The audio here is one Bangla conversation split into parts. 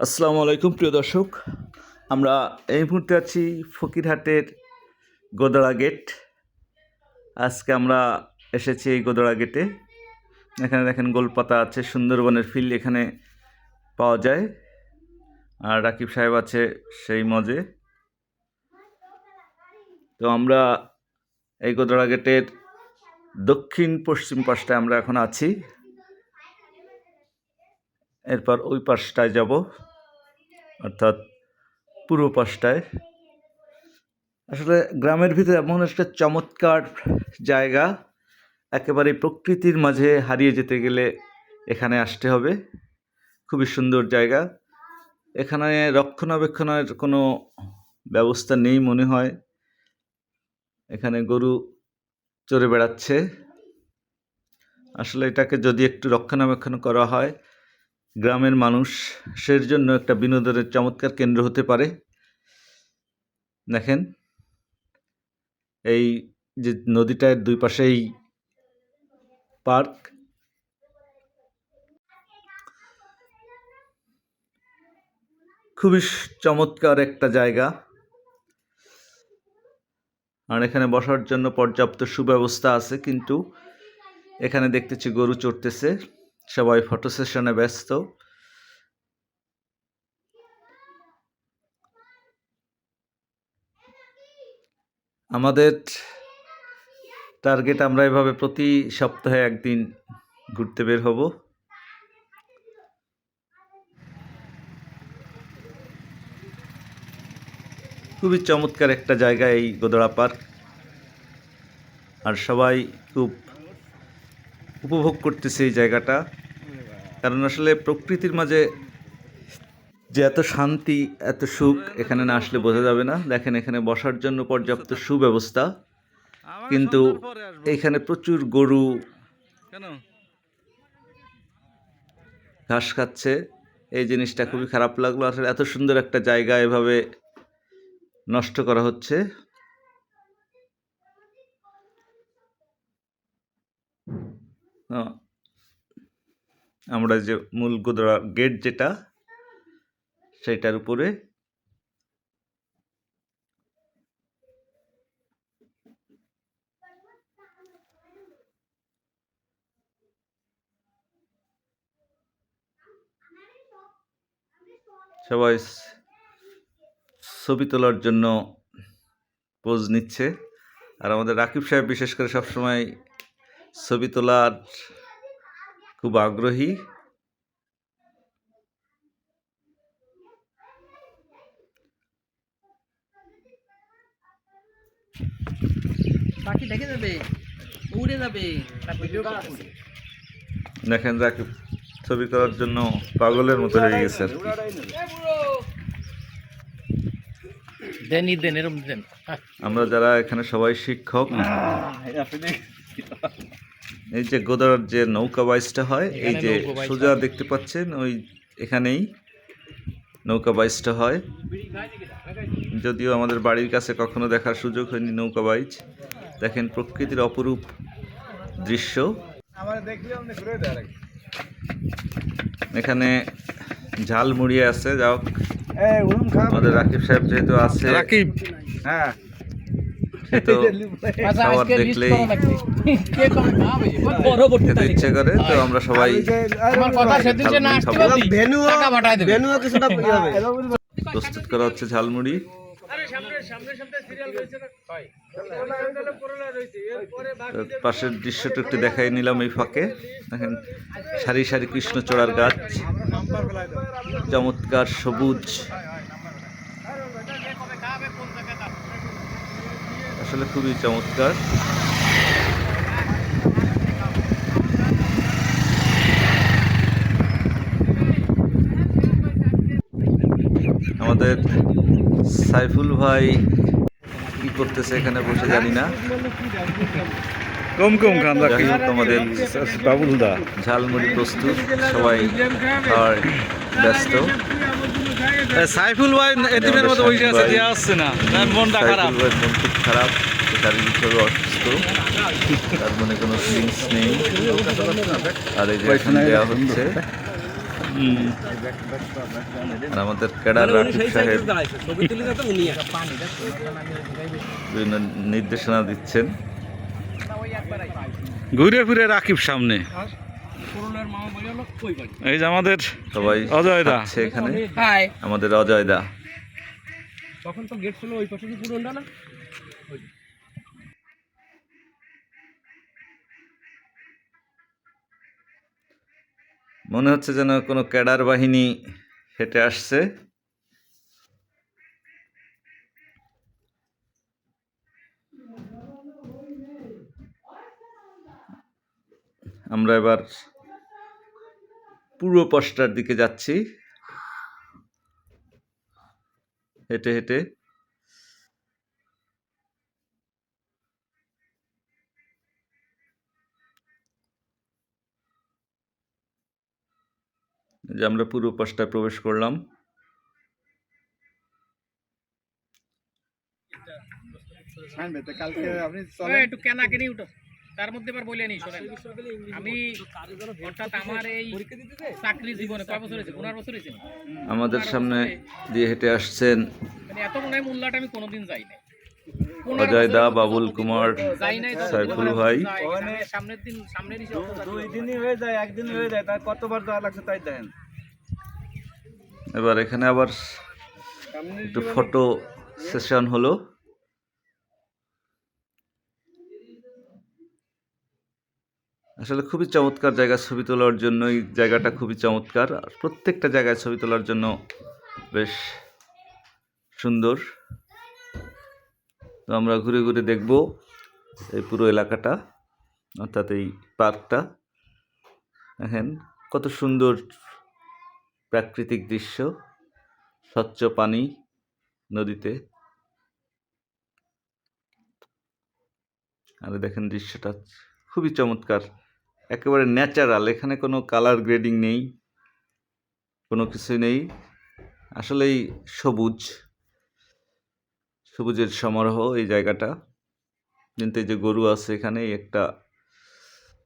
আসসালামু আলাইকুম, প্রিয় দর্শক। আমরা এই মুহূর্তে আছি ফকিরহাটের গোদড়া গেট। আজকে আমরা এসেছি এই গোদড়া গেটে। এখানে দেখেন গোলপাতা আছে, সুন্দরবনের ফিল এখানে পাওয়া যায়। আর রাকিব সাহেব আছে সেই মজে। তো আমরা এই গোদড়া গেটের দক্ষিণ পশ্চিম পাশটায় আমরা এখন আছি। এরপর ওই পাশটায় যাব। অর্থাৎ পূর্ব পাশটায়। আসলে গ্রামের ভিতরে এমন একটা চমৎকার জায়গা, একেবারে প্রকৃতির মাঝে হারিয়ে যেতে গেলে এখানে আসতে হবে। খুবই সুন্দর জায়গা। এখানে রক্ষণাবেক্ষণের কোনো ব্যবস্থা নেই মনে হয়। এখানে গরু চড়ে বেড়াচ্ছে। আসলে এটাকে যদি একটু রক্ষণাবেক্ষণ করা হয় গ্রামের মানুষের জন্য একটা বিনোদনের চমৎকার কেন্দ্র হতে পারে। দেখেন, এই যে নদীটার দুই পাশেই পার্ক। খুবই চমৎকার একটা জায়গা। আর এখানে বসার জন্য পর্যাপ্ত সুব্যবস্থা আছে, কিন্তু এখানে দেখতেছি গরু চড়তেছে। সবাই ফটো সেশনে ব্যস্ত। আমাদের টার্গেট আমরা এভাবে প্রতি সপ্তাহে একদিন ঘুরতে বের হব। খুবই চমৎকার একটা জায়গা এই গোদড়া পার্ক। আর সবাই খুব উপভোগ করতেছে এই জায়গাটা। কারণ আসলে প্রকৃতির মাঝে যে এত শান্তি, এত সুখ এখানে না আসলে বোঝা যাবে না। দেখেন এখানে বসার জন্য পর্যাপ্ত সুব্যবস্থা। কিন্তু এখানে প্রচুর গরু ঘাস খাচ্ছে। এই জিনিসটা খুবই খারাপ লাগল। আসলে এত সুন্দর একটা জায়গা এভাবে নষ্ট করা হচ্ছে। আমরা যে মূল গোদরা গেট যেটা সেটার উপরে সবাই ছবি তোলার জন্য পোজ নিচ্ছে। আর আমাদের রাকিব সাহেব বিশেষ করে সবসময় ছবি তোলার খুব আগ্রহী। পাখি দেখে যাবে উড়ে যাবে। দেখেন রাকিব ছবি তোলার জন্য পাগলের মতো হয়ে গেছে দেন আমরা যারা এখানে সবাই শিক্ষক এই যে গোদার যে নৌকা বাইচটা হয় এই যে সোজা দেখতে পাচ্ছেন ওই এখানেই নৌকা বাইচটা হয়। যদিও আমাদের বাড়ির কাছে কখনো দেখার সুযোগ হয়নি নৌকা বাইচ। দেখেন প্রকৃতির অপরূপ দৃশ্য। এখানে ঝাল মুড়িয়ে আছে যাও আমাদের রাকিব সাহেব যেহেতু আছে রাকিব। হ্যাঁ। সে তো খাবার দেখলেই খেতে ইচ্ছে করে তো আমরা সবাই ইয়ে হবে। প্রস্তুত করা হচ্ছে ঝালমুড়ি। পাশের দৃশ্যটা একটু দেখাই নিলাম এই ফাঁকে। দেখেন সারি সারি কৃষ্ণচূড়ার গাছ চমৎকার সবুজ। আসলে খুবই চমৎকার। আমাদের সাইফুল ভাই কি করতেছে এখানে বসে জানি না। কম কম খান যাই হোক আমাদের বাবুল দা ঝালমুড়ি প্রস্তুত সবাই খাওয়ার ব্যস্ত। সাইফুল ভাই এতিমের মতো বসে আছে দেওয়া আসছে না। তার মনটা খারাপ। মন খুব খারাপ শারীরিকভাবে অসুস্থ। তার মনে কোনো ফিলিংস নেই। আর এই যে এখন দেওয়া হচ্ছে আর আমাদের ক্যাডার রাকিব সাহেব। বিভিন্ন নির্দেশনা দিচ্ছেন। ঘুরে ফিরে রাকিব সামনে। এই যে আমাদের সবাই অজয় দা। থাকছে এখানে। আমাদের অজয় দা। তখন তো গেট ছিল ওই পাশে কি পুরোটা না? মনে হচ্ছে যেন কোনো ক্যাডার বাহিনী হেঁটে আসছে। আমরা এবার পূর্ব পশ্চার দিকে যাচ্ছি। হেঁটে হেঁটে। যে আমরা পূর্ব পাশটায় প্রবেশ করলাম। একটু কেনা কিনি উঠো। তার মধ্যে এবার বলে নি শোনেন। আমি অর্থাৎ আমার এই চাকরি জীবনে কয় বছর হয়েছে? পনেরো বছর হয়েছে। আমাদের সামনে দিয়ে হেঁটে আসছেন মানে এত মনে হয় মোল্লাটা আমি কোনোদিন যাই নাই। অজয় দা বাবুল কুমার সাইফুল ভাই। সামনের দিন সপ্তাহ দুই দিনই হয়ে যায় একদিন হয়ে যায় তার কতবার যাওয়া লাগছে তাই দেখেন। এবার এখানে আবার একটু ফটো সেশন হলো। আসলে খুবই চমৎকার জায়গা ছবি তোলার জন্য এই জায়গাটা খুবই চমৎকার। আর প্রত্যেকটা জায়গায় ছবি তোলার জন্য বেশ সুন্দর। তো আমরা ঘুরে ঘুরে দেখব এই পুরো এলাকাটা, অর্থাৎ এই পার্কটা। দেখেন কত সুন্দর প্রাকৃতিক দৃশ্য, স্বচ্ছ পানি নদীতে। আর দেখেন দৃশ্যটা খুবই চমৎকার। একেবারে ন্যাচারাল, এখানে কোনো কালার গ্রেডিং নেই, কোনো কিছু নেই। আসলেই সবুজ, সবুজের সমারোহ এই জায়গাটা। কিন্তু এই যে গরু আছে এখানে একটা,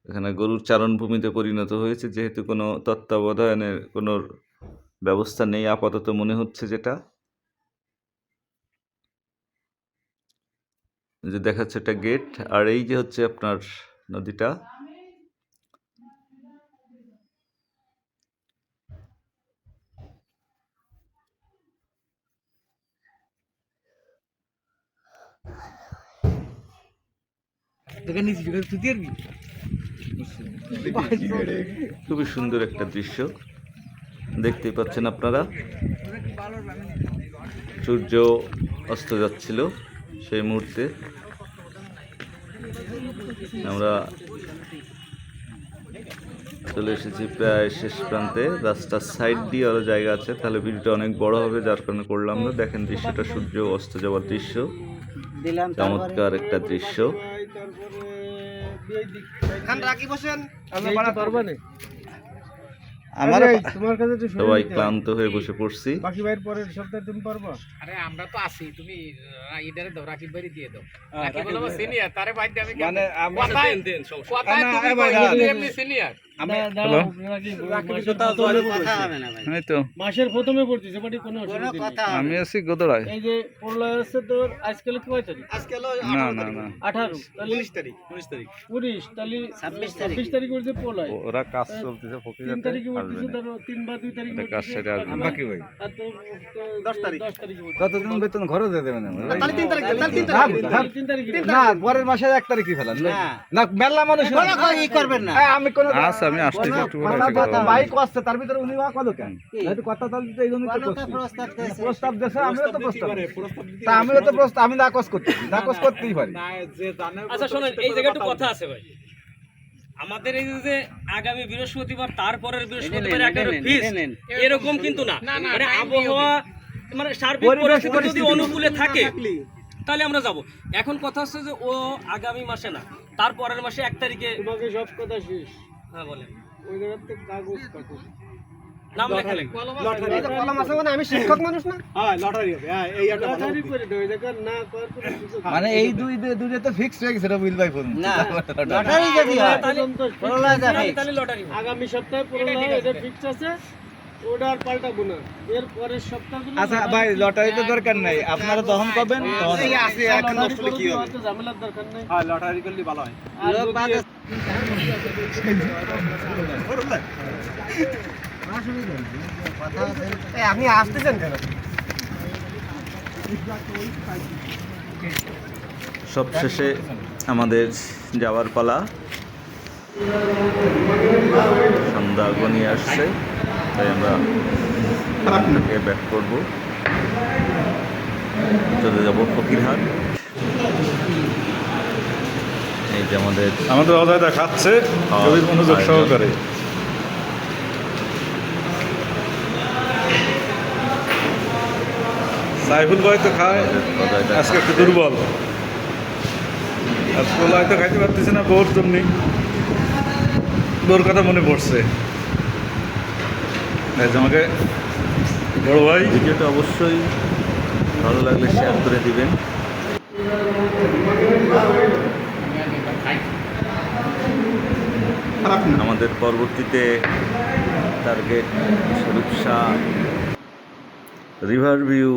এখানে গরুর চারণভূমিতে পরিণত হয়েছে। যেহেতু কোনো তত্ত্বাবধানের কোনো ব্যবস্থা নেই, আপাতত মনে হচ্ছে যেটা। যে দেখাচ্ছে একটা গেট আর এই যে হচ্ছে আপনার নদীটা। খুবই সুন্দর একটা দৃশ্য। দেখতেই পাচ্ছেন আপনারা। সূর্য অস্ত যাচ্ছিল সেই মুহূর্তে। আমরা চলে এসেছি প্রায় শেষ প্রান্তে। রাস্তার সাইড দিয়ে আরও জায়গা আছে। তাহলে ভিডিওটা অনেক বড় হবে যার কারণে করলাম না। দেখেন দৃশ্যটা সূর্য অস্ত যাওয়ার দৃশ্য। চমৎকার একটা দৃশ্য। আমার তোমার কাছে তো সবাই ক্লান্ত হয়ে বসে পড়ছি। বাকি ভাইয়ের পরের সপ্তাহে তুমি পারবা? আরে আমরা তো আছি। তুমি ইডারে দাও রাকিব ভাই দিয়ে দাও। রাকিব সিনিয়র তারে বাইর আমি মানে আমি না, এমনি সিনিয়র মাসের প্রথমে কোনো আমি আছি গোদড়ায়। এই যে প্রলয় আছে তোর আজকাল কয় তারিখ? না না না। আঠারো তাহলে উনিশ তারিখ। উনিশ তারিখ। উনিশ তাহলে ছাব্বিশ তারিখ। হচ্ছে প্রলয় ওরা কাজ চলতেছে তিন তারিখে পড়তেছে ধরো তিন বা দুই তারিখ কাজ আসবে বাকি ভাই। দশ তারিখ। দশ তারিখ কতদিন বেতন ঘরে দিয়ে দেবেন তাহলে তিন তারিখ তাহলে তিন তারিখ। না, তিন তারিখ না পরের মাসে এক তারিখে ফেলান। না। মেলা মানুষ করবেন না। আমি কোন আচ্ছা আমি একটু বাইক আসছে তার ভিতরে উনি কত কেন? হয়তো কথা তাহলে তো এই জন্য প্রস্তাব দেশে আমিও তো প্রস্তাব তা আমিও তো প্রস্তাব আমি নাকচ করতে নাকচ করতেই পারি। আচ্ছা শোনেন এই জায়গায় একটু কথা আছে ভাই। আমাদের এই যে আগামী বৃহস্পতিবার তারপরের বৃহস্পতিবার একটা ফিস এরকম কিন্তু না। মানে আবহাওয়া মানে সার্বিক পরিস্থিতি যদি অনুকূলে থাকে তাহলে আমরা যাব। এখন কথা হচ্ছে যে ও আগামী মাসে না তার পরের মাসে এক তারিখে সব কথা শেষ। হ্যাঁ বলেন। ওই জায়গার থেকে কাগজ। কাটো নাম লেখালেন লটারি। করে দেবে দেখেন না করার মানে এই দুই তো ফিক্স হয়ে গেছে রবিল ভাই ফোন না। লটারি। যদি হয় তাহলে তাহলে লটারি আগামী সপ্তাহে প্রলয় এটা ফিক্স আছে। আর পাল্টাবো না। এর পরের সপ্তাহগুলো আচ্ছা ভাই লটারি দরকার নাই। আপনারা তখন তখন হয়তো ঝামেলার দরকার নেই। হ্যাঁ লটারি করলে ভালো হয়। আপনি আসতেছেন কেন? সবশেষে আমাদের যাওয়ার পালা। সন্ধ্যা গনিয়ে আসছে। তাই আমরা আপনাকে ব্যাক করব। চলে যাব ফকিরহাট। এই যে আমাদের আমাদের অজয় দেখাচ্ছে মনোযোগ সহকারে। সাইফুল ভাই তো খায় আজকে একটু দুর্বল। আর তো খাইতে পারতেছে না বউর জন্য। বউর কথা মনে পড়ছে। আমাকে বড় ভাই। ভিডিওটা অবশ্যই ভালো লাগলে শেয়ার করে দিবেন। আমাদের পরবর্তীতে টার্গেট শাহ রিভার ভিউ